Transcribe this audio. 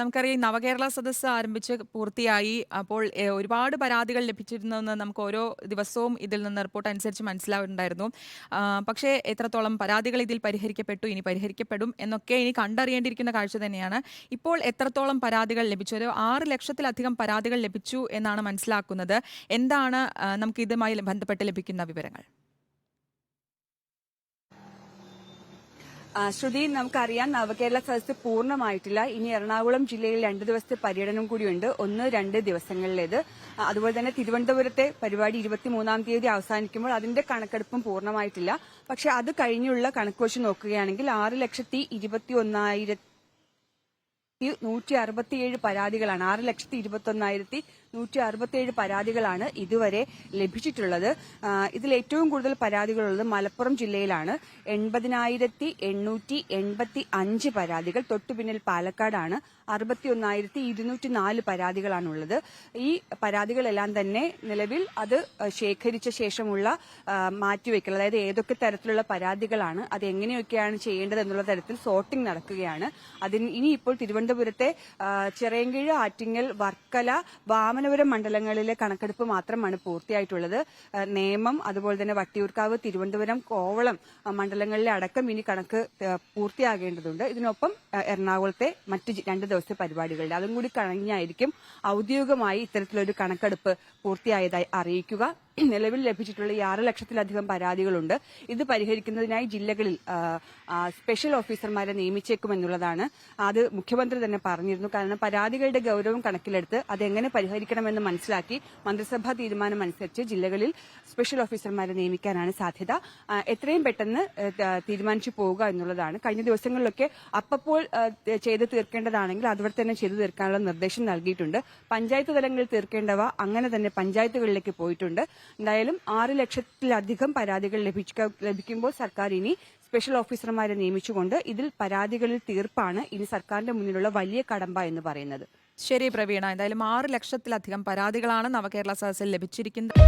നമുക്കറിയാം നവകേരള സദസ്സ് ആരംഭിച്ച് പൂർത്തിയായി. അപ്പോൾ ഒരുപാട് പരാതികൾ ലഭിച്ചിരുന്നെന്ന് നമുക്ക് ഓരോ ദിവസവും ഇതിൽ നിന്ന് റിപ്പോർട്ട് അനുസരിച്ച് മനസ്സിലാവുന്നുണ്ടായിരുന്നു. പക്ഷേ എത്രത്തോളം പരാതികൾ ഇതിൽ പരിഹരിക്കപ്പെട്ടു ഇനി പരിഹരിക്കപ്പെടും എന്നൊക്കെ ഇനി കണ്ടറിയേണ്ടിയിരിക്കുന്ന കാഴ്ച തന്നെയാണ്. ഇപ്പോൾ എത്രത്തോളം പരാതികൾ ലഭിച്ചു? ഒരു ആറ് ലക്ഷത്തിലധികം പരാതികൾ ലഭിച്ചു എന്നാണ് മനസ്സിലാക്കുന്നത്. എന്താണ് നമുക്ക് ഇതുമായി ബന്ധപ്പെട്ട് ലഭിക്കുന്ന വിവരങ്ങൾ? ശ്രുതി നമുക്കറിയാം നവകേരള സദസ് പൂർണമായിട്ടില്ല. ഇനി എറണാകുളം ജില്ലയിൽ രണ്ട് ദിവസത്തെ പര്യടനം കൂടിയുണ്ട്. ഒന്ന് രണ്ട് ദിവസങ്ങളിലേത്. അതുപോലെ തന്നെ തിരുവനന്തപുരത്തെ പരിപാടി ഇരുപത്തിമൂന്നാം തീയതി അവസാനിക്കുമ്പോൾ അതിന്റെ കണക്കെടുപ്പും പൂർണമായിട്ടില്ല. പക്ഷെ അത് കഴിഞ്ഞുള്ള കണക്ക് വെച്ച് നോക്കുകയാണെങ്കിൽ ആറ് ലക്ഷത്തി ഇരുപത്തി ഒന്നായിരത്തി നൂറ്റി അറുപത്തിയേഴ് പരാതികളാണ്. ആറ് ലക്ഷത്തി ഇരുപത്തി ഒന്നായിരത്തി നൂറ്റി അറുപത്തിയേഴ് പരാതികളാണ് ഇതുവരെ ലഭിച്ചിട്ടുള്ളത്. ഇതിൽ ഏറ്റവും കൂടുതൽ പരാതികളുള്ളത് മലപ്പുറം ജില്ലയിലാണ്. എൺപതിനായിരത്തി എണ്ണൂറ്റി എൺപത്തി അഞ്ച് പരാതികൾ. തൊട്ടുപിന്നിൽ പാലക്കാടാണ്. അറുപത്തി ഒന്നായിരത്തി ഇരുന്നൂറ്റി നാല് പരാതികളാണുള്ളത്. ഈ പരാതികളെല്ലാം തന്നെ നിലവിൽ അത് ശേഖരിച്ച ശേഷമുള്ള മാറ്റിവെക്കൽ അതായത് ഏതൊക്കെ തരത്തിലുള്ള പരാതികളാണ് അത് എങ്ങനെയൊക്കെയാണ് ചെയ്യേണ്ടത് എന്നുള്ള തരത്തിൽ സോർട്ടിംഗ് നടക്കുകയാണ്. അതിന് ഇനിയിപ്പോൾ തിരുവനന്തപുരത്തെ ചിറയൻകീഴ് ആറ്റിങ്ങൽ വർക്കല വാമനപുരം മണ്ഡലങ്ങളിലെ കണക്കെടുപ്പ് മാത്രമാണ് പൂർത്തിയായിട്ടുള്ളത്. നേമം അതുപോലെ തന്നെ വട്ടിയൂർക്കാവ് തിരുവനന്തപുരം കോവളം മണ്ഡലങ്ങളിലെ അടക്കം ഇനി കണക്ക് പൂർത്തിയാകേണ്ടതുണ്ട്. ഇതിനൊപ്പം എറണാകുളത്തെ മറ്റ് രണ്ട് ദിവസത്തെ പരിപാടികളുടെ അതും കൂടി കഴിഞ്ഞായിരിക്കും ഔദ്യോഗികമായി ഇത്തരത്തിലൊരു കണക്കെടുപ്പ് പൂർത്തിയായതായി അറിയിക്കുക. നിലവിൽ ലഭിച്ചിട്ടുള്ള ഈ ആറ് ലക്ഷത്തിലധികം പരാതികളുണ്ട്. ഇത് പരിഹരിക്കുന്നതിനായി ജില്ലകളിൽ സ്പെഷ്യൽ ഓഫീസർമാരെ നിയമിച്ചേക്കുമെന്നുള്ളതാണ് അത് മുഖ്യമന്ത്രി തന്നെ പറഞ്ഞിരുന്നു. കാരണം പരാതികളുടെ ഗൌരവം കണക്കിലെടുത്ത് അതെങ്ങനെ പരിഹരിക്കണമെന്ന് മനസ്സിലാക്കി മന്ത്രിസഭാ തീരുമാനം അനുസരിച്ച് ജില്ലകളിൽ സ്പെഷ്യൽ ഓഫീസർമാരെ നിയമിക്കാനാണ് സാധ്യത. എത്രയും പെട്ടെന്ന് തീരുമാനിച്ചു പോവുക എന്നുള്ളതാണ്. കഴിഞ്ഞ ദിവസങ്ങളിലൊക്കെ അപ്പപ്പോൾ ചെയ്ത് തീർക്കേണ്ടതാണെങ്കിൽ അതുവരെ തന്നെ ചെയ്തു തീർക്കാനുള്ള നിർദ്ദേശം നൽകിയിട്ടുണ്ട്. പഞ്ചായത്ത് തലങ്ങളിൽ തീർക്കേണ്ടവ അങ്ങനെ തന്നെ പഞ്ചായത്തുകളിലേക്ക് പോയിട്ടുണ്ട്. എന്തായാലും ആറ് ലക്ഷത്തിലധികം പരാതികൾ ലഭിക്ക- ലഭിക്കുമ്പോൾ സർക്കാർ ഇനി സ്പെഷ്യൽ ഓഫീസർമാരെ നിയമിച്ചുകൊണ്ട് ഇതിൽ പരാതികളിൽ തീർപ്പാണ് ഇനി സർക്കാരിന്റെ മുന്നിലുള്ള വലിയ കടമ്പ എന്ന് പറയുന്നത്. ശരി പ്രവീണ എന്തായാലും ആറ് ലക്ഷത്തിലധികം പരാതികളാണ് നവകേരള സദസ്സിൽ ലഭിച്ചിരിക്കുന്നത്.